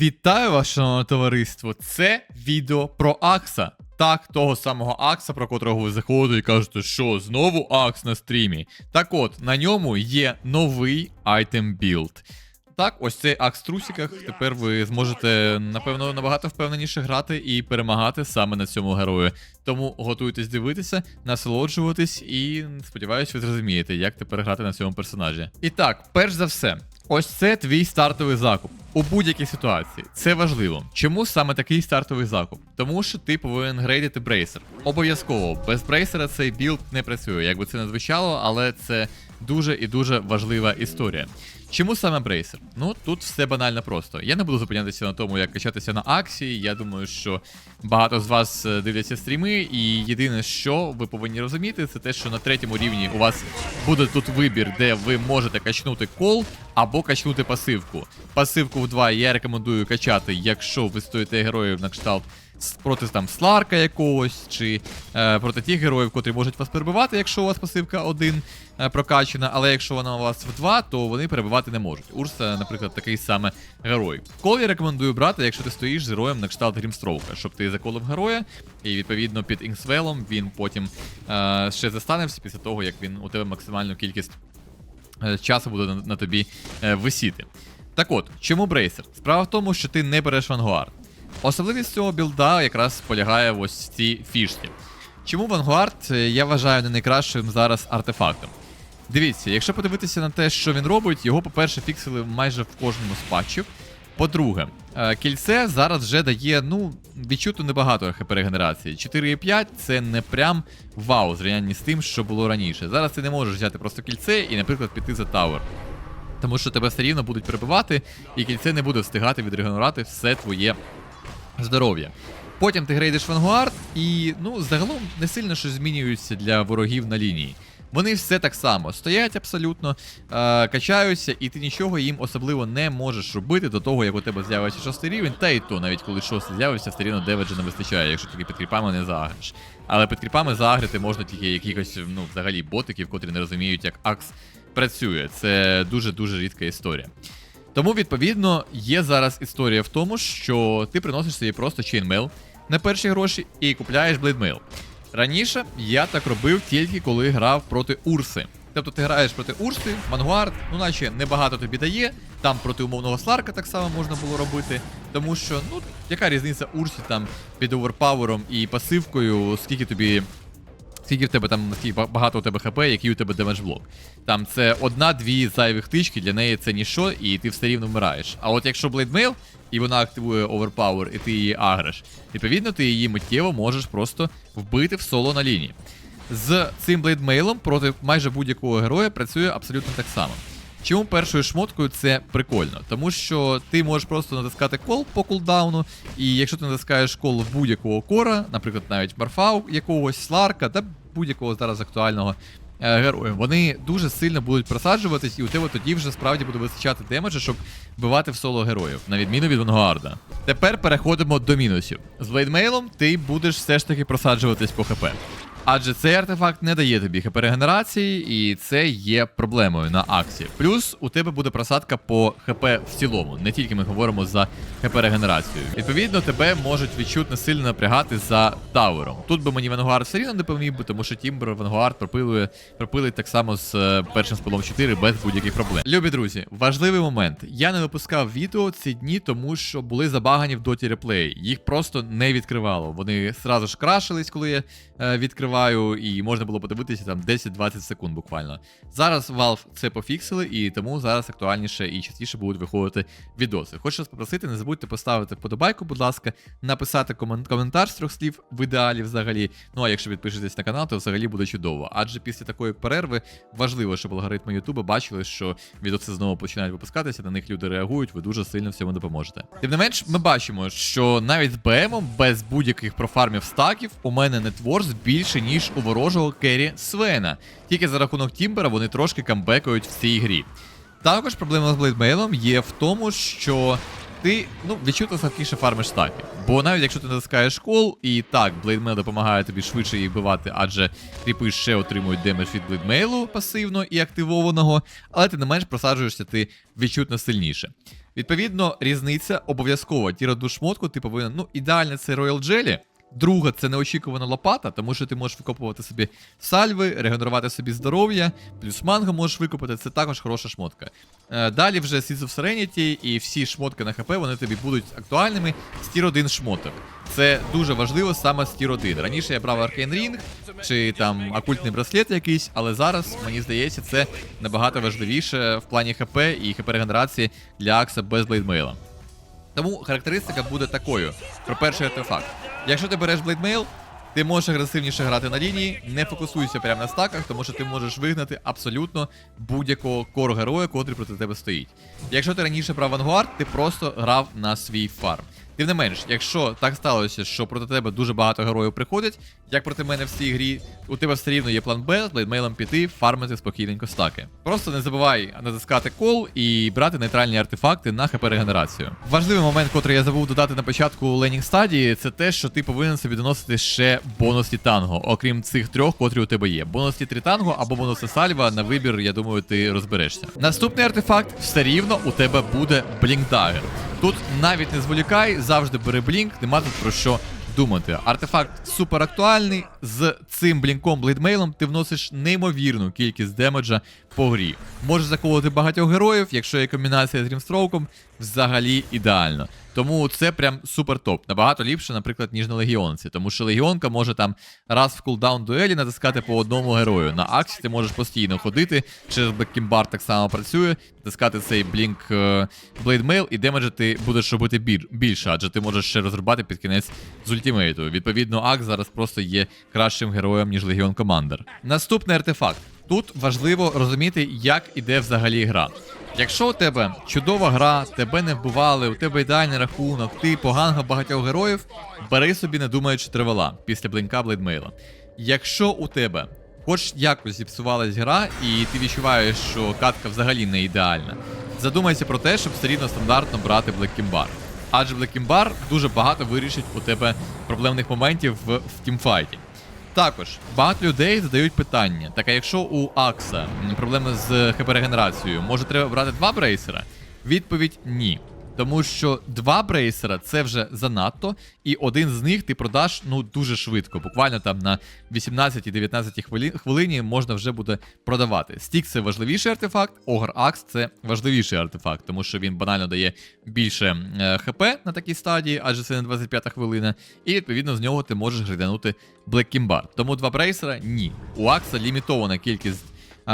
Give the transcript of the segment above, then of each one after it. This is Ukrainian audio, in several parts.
Вітаю вас, шановне товариство! Це відео про Акса. Так, того самого Акса, про котрого ви заходите і кажете, що знову Акс на стрімі. Так от, на ньому є новий айтем білд. Так, ось цей акс в трусиках. Тепер ви зможете, напевно, набагато впевненіше грати і перемагати саме на цьому герою. Тому готуйтесь дивитися, насолоджуватись і сподіваюсь, ви зрозумієте, як тепер грати на цьому персонажі. І так, перш за все, ось це твій стартовий закуп. У будь-якій ситуації це важливо. Чому саме такий стартовий закуп? Тому що ти повинен грейдити брейсер. Обов'язково без брейсера цей білд не працює. Як би це не звучало, але це дуже і дуже важлива історія. Чому саме брейсер? Ну тут все банально просто. Я не буду зупинятися на тому, як качатися на акції. Я думаю, що багато з вас е, дивляться стріми, і єдине, що ви повинні розуміти, це те, що на третьому рівні у вас буде тут вибір, де ви можете качнути кол або качнути пасивку. Пасивку в 2 я рекомендую качати, якщо ви стоїте героїв на кшталт проти там Сларка якогось, чи е, проти тих героїв, котрі можуть вас перебивати, якщо у вас пасивка 1 е, прокачана, але якщо вона у вас в 2, то вони перебивати не можуть. Урса, наприклад, такий саме герой. Кол я рекомендую брати, якщо ти стоїш з героєм на кшталт Грімстроука, щоб ти заколив героя, і відповідно під інксвелом він потім е, ще застаневся після того, як він у тебе максимальну кількість е, часу буде на, на тобі е, висіти. Так от, чому брейсер? Справа в тому, що ти не береш Вангуард. Особливість цього білда якраз полягає в ось цій фішці. Чому Вангуард е, я вважаю не найкращим зараз артефактом? Дивіться, якщо подивитися на те, що він робить, його, по-перше, фіксили майже в кожному з патчів. По-друге, е, кільце зараз вже дає, ну, відчутно небагато хп регенерації. 4,5 це не прям вау, зрівнянні з тим, що було раніше. Зараз ти не можеш взяти просто кільце і, наприклад, піти за тавер. Тому що тебе все рівно будуть перебивати, і кільце не буде встигати відрегенерувати все твоє здоров'я. Потім ти грейдиш Вангуард, і ну, загалом не сильно щось змінюється для ворогів на лінії. Вони все так само стоять абсолютно, е, качаються, і ти нічого їм особливо не можеш робити до того, як у тебе з'явиться шостий рівень, та і то, навіть коли шостий з'явиться, все рівно деведжа не вистачає, якщо тільки під кріпами не заагриш. Але під кріпами заагрити можна тільки якихось, ну, взагалі, ботиків, котрі не розуміють, як Акс працює. Це дуже-дуже рідка історія. Тому, відповідно, є зараз історія в тому, що ти приносиш собі просто чейнмейл на перші гроші і купляєш блейдмейл. Раніше я так робив тільки коли грав проти Урси. Тобто ти граєш проти Урси, Мангуард, ну наче небагато тобі дає. Там проти умовного Сларка так само можна було робити. Тому що, ну, яка різниця Урсі там під оверпавером і пасивкою, скільки тобі Скільки в тебе там наскільки багато у тебе хп, який у тебе демедж блок. Там це одна-дві зайвих тички, для неї це ніщо, і ти все рівно вмираєш. А от якщо блейдмейл, і вона активує оверпауер, і ти її агреш, відповідно, ти її миттєво можеш просто вбити в соло на лінії. З цим блейдмейлом проти майже будь-якого героя працює абсолютно так само. Чому першою шмоткою це прикольно? Тому що ти можеш просто натискати кол по кулдауну, і якщо ти натискаєш кол будь-якого кора, наприклад, навіть Марфау якогось Сларка та будь-якого зараз актуального е, вони дуже сильно будуть просаджуватись, і у тебе тоді вже справді буде вистачати демеджа, щоб вбивати в соло героїв, на відміну від Вангуарда. Тепер переходимо до мінусів. З блейдмейлом ти будеш все ж таки просаджуватись по ХП. Адже цей артефакт не дає тобі хп регенерації, і це є проблемою на акції. Плюс у тебе буде просадка по хп в цілому, не тільки ми говоримо за хп регенерацію. Відповідно, тебе можуть відчутно сильно напрягати за тавером. Тут би мені Вангуард все рівно не поміг би, тому що Тімбер Вангуард пропилує, пропилить так само з е, першим спилом 4 без будь-яких проблем. Любі друзі, важливий момент. Я не випускав відео ці дні, тому що були забагані в доті реплеї. Їх просто не відкривало. Вони сразу ж крашились, коли я е, відкриваю, і можна було подивитися там 10-20 секунд буквально. Зараз Valve це пофіксили, і тому зараз актуальніше і частіше будуть виходити відоси. Хочу вас попросити, не забудьте поставити вподобайку, будь ласка, написати коментар з трьох слів в ідеалі взагалі. Ну а якщо підпишетесь на канал, то взагалі буде чудово. Адже після такої перерви важливо, щоб алгоритми Ютуба бачили, що відоси знову починають випускатися, на них люди реагують, ви дуже сильно в цьому допоможете. Тим не менш, ми бачимо, що навіть з БМом без будь-яких профармів стаків у мене нетворс більше, ніж у ворожого Керрі Свена. Тільки за рахунок Тімбера вони трошки камбекають в цій грі. Також проблема з блейдмейлом є в тому, що ти ну, відчутно слабкіше фармиш стаки. Бо навіть якщо ти натискаєш кол, і так, блейдмейл допомагає тобі швидше їх вбивати, адже кріпи ще отримують демедж від блейдмейлу пасивно і активованого, але ти не менш просаджуєшся ти відчутно сильніше. Відповідно, різниця обов'язково ті одну шмотку ти повинен. Ну, ідеально це Royal Jelly. Друга це неочікувана лопата, тому що ти можеш викопувати собі сальви, регенерувати собі здоров'я, плюс манго можеш викопати, це також хороша шмотка. Е, далі вже Seeds of Serenity і всі шмотки на ХП вони тобі будуть актуальними з тір 1 шмоток. Це дуже важливо саме з тір 1. Раніше я брав Arcane Ring чи там окультний браслет якийсь, але зараз, мені здається, це набагато важливіше в плані ХП і ХП регенерації для Акса без блейдмейла. Тому характеристика буде такою: про перший артефакт. Якщо ти береш блейдмейл, ти можеш агресивніше грати на лінії, не фокусуйся прямо на стаках, тому що ти можеш вигнати абсолютно будь-якого кор героя, котрий проти тебе стоїть. Якщо ти раніше брав Вангуард, ти просто грав на свій фарм. Тим не менш, якщо так сталося, що проти тебе дуже багато героїв приходять, як проти мене в цій грі, у тебе все рівно є план Б з блейдмейлом піти, фармити спокійненько стаки. Просто не забувай натискати кол і брати нейтральні артефакти на хп регенерацію. Важливий момент, котрий я забув додати на початку ленінг стадії, це те, що ти повинен собі доносити ще бонусі танго, окрім цих трьох, котрі у тебе є. Бонусі три танго або бонуси сальва на вибір, я думаю, ти розберешся. Наступний артефакт все рівно у тебе буде блінкдагер. Тут навіть не зволікай, завжди бери блінк, нема тут про що думати. Артефакт супер актуальний. З цим блінком блейдмейлом ти вносиш неймовірну кількість демеджа по грі. Можеш заколоти багатьох героїв, якщо є комбінація з Рімстроуком, взагалі ідеально. Тому це прям супер топ. Набагато ліпше, наприклад, ніж на легіонці. Тому що легіонка може там раз в кулдаун дуелі натискати по одному герою. На аксі ти можеш постійно ходити. Через Беккімбар так само працює, натискати цей блінк е, блейдмейл, і демеджа ти будеш робити більше, адже ти можеш ще розрубати під кінець з ультимейту. Відповідно, Акс зараз просто є кращим героєм, ніж Легіон Командер. Наступний артефакт. Тут важливо розуміти, як іде взагалі гра. Якщо у тебе чудова гра, тебе не вбивали, у тебе ідеальний рахунок, ти погангав багатьох героїв, бери собі, не думаючи тривала після блинка блейдмейла. Якщо у тебе хоч якось зіпсувалась гра, і ти відчуваєш, що катка взагалі не ідеальна, задумайся про те, щоб все рівно стандартно брати Блеккімбар. Адже Блеккімбар дуже багато вирішить у тебе проблемних моментів в, в тімфайті. Також багато людей задають питання: так а якщо у Акса проблеми з хп регенерацією, може треба брати два брейсера? Відповідь ні. Тому що два брейсера це вже занадто, і один з них ти продаш ну дуже швидко. Буквально там на 18-19 хвилині можна вже буде продавати. Стік це важливіший артефакт, Огр Акс це важливіший артефакт, тому що він банально дає більше е, хп на такій стадії, адже це не 25 хвилина. І відповідно з нього ти можеш Black Kimbar. Тому два брейсера ні. У Акса лімітована кількість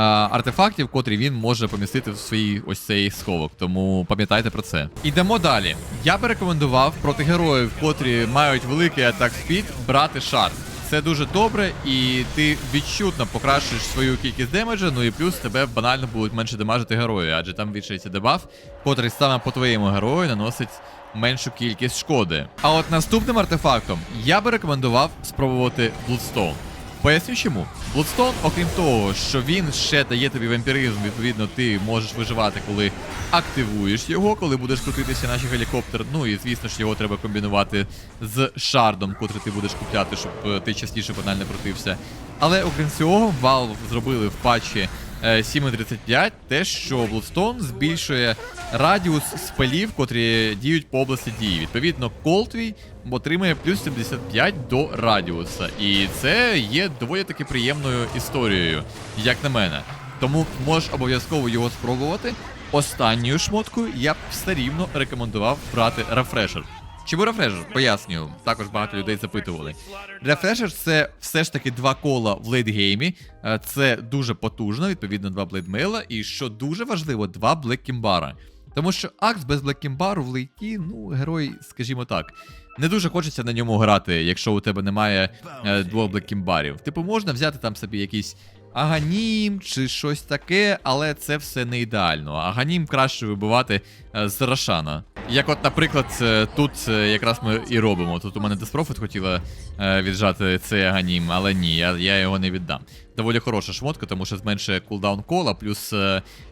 артефактів, котрі він може помістити в свій ось цей сховок. Тому пам'ятайте про це. Ідемо далі. Я би рекомендував проти героїв, котрі мають великий атак спід, брати шарт. Це дуже добре, і ти відчутно покращиш свою кількість демеджа, ну і плюс тебе банально будуть менше демажити герої, адже там вішається дебаф, котрий саме по твоєму герою наносить меншу кількість шкоди. А от наступним артефактом я би рекомендував спробувати Bloodstone. Поясню чому. Блудстоун, окрім того, що він ще дає тобі вампіризм, відповідно, ти можеш виживати, коли активуєш його, коли будеш крутитися наш гелікоптер. Ну і звісно ж його треба комбінувати з шардом, котрий ти будеш купляти, щоб е, ти частіше банально крутився. Але окрім цього, Valve зробили в патчі 7.35 те, що Bloodstone збільшує радіус спелів, котрі діють по області дії. Відповідно, кол твій отримує плюс 75 до радіуса. І це є доволі таки приємною історією, як на мене. Тому можеш обов'язково його спробувати. Останньою шмоткою я б все рівно рекомендував брати рефрешер. Чому рефрешер? Пояснюю. Також багато людей запитували. Рефрешер це все ж таки два кола в лейтгеймі. Е, Це дуже потужно, відповідно, два блейдмейла. І що дуже важливо, два блеккімбара. Тому що Акс без блеккімбару в лейті, ну, герой, скажімо так. Не дуже хочеться на ньому грати, якщо у тебе немає е, двох блеккімбарів. Типу, можна взяти там собі якийсь Аганім чи щось таке, але це все не ідеально. Аганім краще вибивати е, з Рошана. Як от, наприклад, е, тут е, якраз ми і робимо. Тут у мене Деспрофит хотіла віджати цей Аганім, але ні, я, я його не віддам. Доволі хороша шмотка, тому що зменшує кулдаун кола, плюс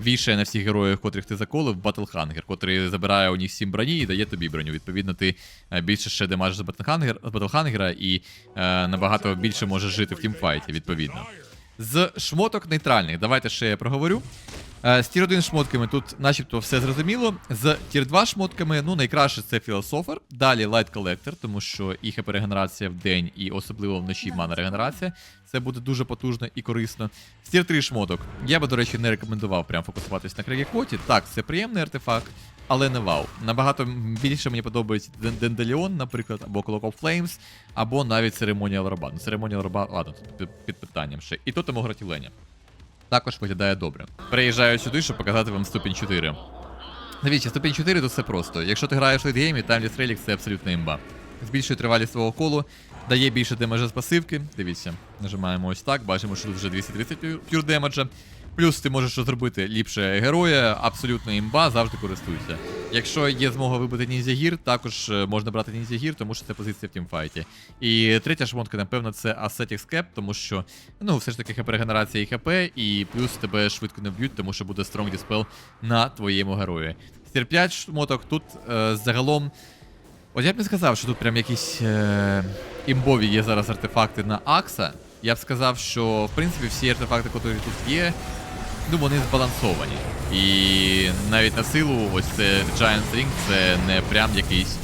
вішає на всіх героїв, котрих ти заколив, Батлхангер, котрий забирає у них 7 броні і дає тобі броню. Відповідно, ти більше ще демажиш з Батлхангер- з Батлхангера і набагато більше можеш жити в тімфайті, відповідно. З шмоток нейтральних, давайте ще я проговорю. Е, З тір 1 шмотками тут начебто все зрозуміло. З тір 2 шмотками, ну найкраще це філософер. Далі Light Collector, тому що і хп регенерація в день, і особливо вночі мана регенерація. Це буде дуже потужно і корисно. З тір 3 шмоток. Я би, до речі, не рекомендував прям фокусуватись на Крегікоті. Так, це приємний артефакт, але не вау. Набагато більше мені подобається Денделіон, наприклад, або Clock of Flames, або навіть Ceremonial Rabat. Ну, Ceremonial Rabat, ладно, тут під, питанням ще. І то Гратіленя. Також виглядає добре. Приїжджаю сюди, щоб показати вам ступінь 4. Дивіться, ступінь 4 тут все просто. Якщо ти граєш в лейтгеймі, Timeless Relic це абсолютно імба. Збільшує тривалість свого колу, дає більше демеджа з пасивки. Дивіться, нажимаємо ось так, бачимо, що тут вже 230 пюр- пюр демеджа. Плюс ти можеш зробити ліпше героя, абсолютно імба, завжди користуйся. Якщо є змога вибити ніндзягір, також е, можна брати ніндзягір, тому що це позиція в тімфайті. І третя шмотка, напевно, це Ascetics Cap, тому що ну, все ж таки хп регенерація і хп, і плюс тебе швидко не вб'ють, тому що буде Strong Dispel на твоєму герої. 5 шмоток тут е, загалом. От я б не сказав, що тут прям якісь е, імбові є зараз артефакти на Акса. Я б сказав, що в принципі всі артефакти, які тут є, ну вони збалансовані. І навіть на силу, ось це Giant Ring, це не прям якийсь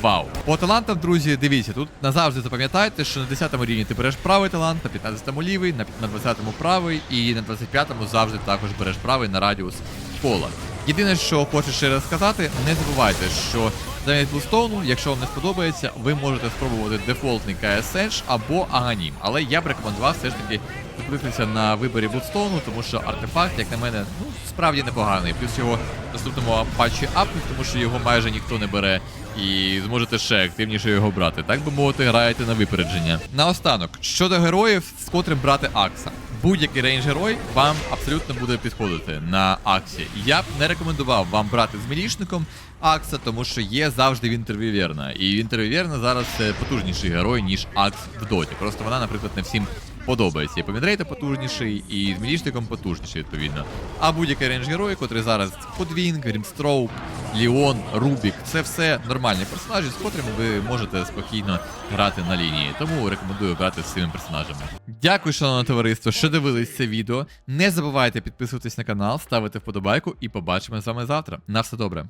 вау. По талантам, друзі, дивіться, тут назавжди запам'ятайте, що на 10 рівні ти береш правий талант, на 15-му лівий, на, на 20 правий, і на 25-му завжди також береш правий на радіус кола. Єдине, що хочу ще раз сказати, не забувайте, що замість Блустоуну, якщо вам не сподобається, ви можете спробувати дефолтний KS або Аганім. Але я б рекомендував все ж таки зупинитися на виборі Блудстоуну, тому що артефакт, як на мене, ну справді непоганий. Плюс його в наступному патчі апнуть, тому що його майже ніхто не бере. І зможете ще активніше його брати. Так би мовити, граєте на випередження. Наостанок, щодо героїв, з котрим брати Акса. Будь-який рейндж герой вам абсолютно буде підходити на Аксі. Я б не рекомендував вам брати з мілішником Акса, тому що є завжди Вінтервіверна. І Вінтервіверна зараз потужніший герой, ніж Акс в доті. Просто вона, наприклад, не всім подобається. І по Вінрейта потужніший, і з мілішником потужніший, відповідно. А будь-який рейндж герой, котрий зараз Подвінг, Грімстроук, Ліон, Рубік, це все нормальні персонажі, з котрими ви можете спокійно грати на лінії. Тому рекомендую грати з цими персонажами. Дякую, шановне товариство, що дивились це відео. Не забувайте підписуватись на канал, ставити вподобайку і побачимо з вами завтра. На все добре.